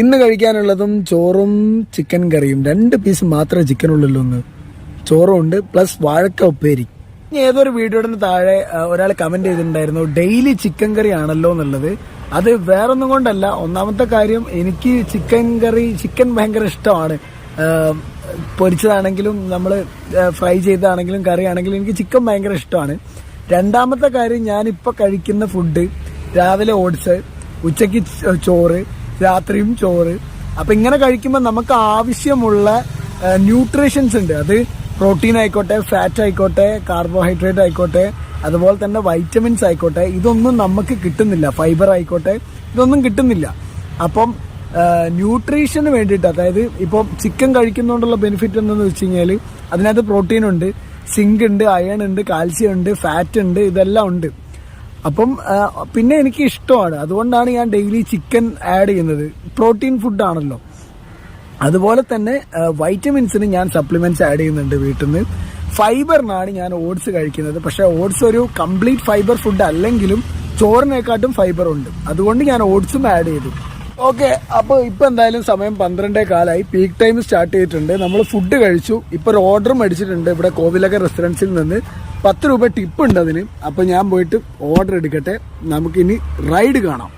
ഇന്ന് കഴിക്കാനുള്ളതും ചോറും ചിക്കൻ കറിയും രണ്ട് പീസ് മാത്രമേ ചിക്കൻ ഉള്ളല്ലോ ഒന്ന് ചോറും ഉണ്ട് പ്ലസ് വാഴക്ക ഉപ്പേരി. ഏതൊരു വീഡിയോയുടെ താഴെ ഒരാൾ കമന്റ് ചെയ്തിട്ടുണ്ടായിരുന്നു ഡെയിലി ചിക്കൻ കറി ആണല്ലോ എന്നുള്ളത്. അത് വേറൊന്നും കൊണ്ടല്ല ഒന്നാമത്തെ കാര്യം എനിക്ക് ചിക്കൻ കറി ചിക്കൻ ഭയങ്കര ഇഷ്ടമാണ്. പൊരിച്ചതാണെങ്കിലും നമ്മൾ ഫ്രൈ ചെയ്തതാണെങ്കിലും കറി ആണെങ്കിലും എനിക്ക് ചിക്കൻ ഭയങ്കര ഇഷ്ടമാണ്. രണ്ടാമത്തെ കാര്യം ഞാനിപ്പോൾ കഴിക്കുന്ന ഫുഡ് രാവിലെ ഓട്സ് ഉച്ചയ്ക്ക് ചോറ് രാത്രിയും ചോറ്. അപ്പൊ ഇങ്ങനെ കഴിക്കുമ്പോൾ നമുക്ക് ആവശ്യമുള്ള ന്യൂട്രീഷൻസ് ഉണ്ട്. അത് പ്രോട്ടീൻ ആയിക്കോട്ടെ ഫാറ്റ് ആയിക്കോട്ടെ കാർബോഹൈഡ്രേറ്റ് ആയിക്കോട്ടെ അതുപോലെ തന്നെ വൈറ്റമിൻസ് ആയിക്കോട്ടെ. ഇതൊന്നും നമുക്ക് കിട്ടുന്നില്ല. ഫൈബർ ആയിക്കോട്ടെ ഇതൊന്നും കിട്ടുന്നില്ല. അപ്പം ന്യൂട്രീഷന് വേണ്ടിയിട്ട് അതായത് ഇപ്പോൾ ചിക്കൻ കഴിക്കുന്നതുകൊണ്ടുള്ള ബെനിഫിറ്റ് എന്തെന്ന് വെച്ച് കഴിഞ്ഞാൽ അതിനകത്ത് പ്രോട്ടീൻ ഉണ്ട് സിങ്ക് ഉണ്ട് അയൺ ഉണ്ട് കാൽസ്യം ഉണ്ട് ഫാറ്റ് ഉണ്ട് ഇതെല്ലാം ഉണ്ട്. അപ്പം പിന്നെ എനിക്ക് ഇഷ്ടമാണ്. അതുകൊണ്ടാണ് ഞാൻ ഡെയിലി ചിക്കൻ ആഡ് ചെയ്യുന്നത്. പ്രോട്ടീൻ ഫുഡ് ആണല്ലോ. അതുപോലെ തന്നെ വൈറ്റമിൻസിന് ഞാൻ സപ്ലിമെന്റ്സ് ആഡ് ചെയ്യുന്നുണ്ട് വീട്ടിൽ നിന്ന് ഫൈബറിനാണ് ഞാൻ ഓട്സ് കഴിക്കുന്നത്. പക്ഷേ ഓട്സ് ഒരു കംപ്ലീറ്റ് ഫൈബർ ഫുഡ് അല്ലെങ്കിലും ചോറിനെക്കാട്ടും ഫൈബർ ഉണ്ട്. അതുകൊണ്ട് ഞാൻ ഓട്സും ആഡ് ചെയ്തു. ഓക്കെ അപ്പോൾ ഇപ്പൊ എന്തായാലും സമയം പന്ത്രണ്ടേ കാലായി. പീക്ക് ടൈം സ്റ്റാർട്ട് ചെയ്തിട്ടുണ്ട്. നമ്മൾ ഫുഡ് കഴിച്ചു. ഇപ്പൊ ഒരു ഓർഡർ അടിച്ചിട്ടുണ്ട് ഇവിടെ കോവിലക റെസ്റ്റോറൻസിൽ നിന്ന്. പത്ത് രൂപ ടിപ്പ് ഉണ്ട് അതിന്. അപ്പൊ ഞാൻ പോയിട്ട് ഓർഡർ എടുക്കട്ടെ. നമുക്കിനി റൈഡ് കാണാം.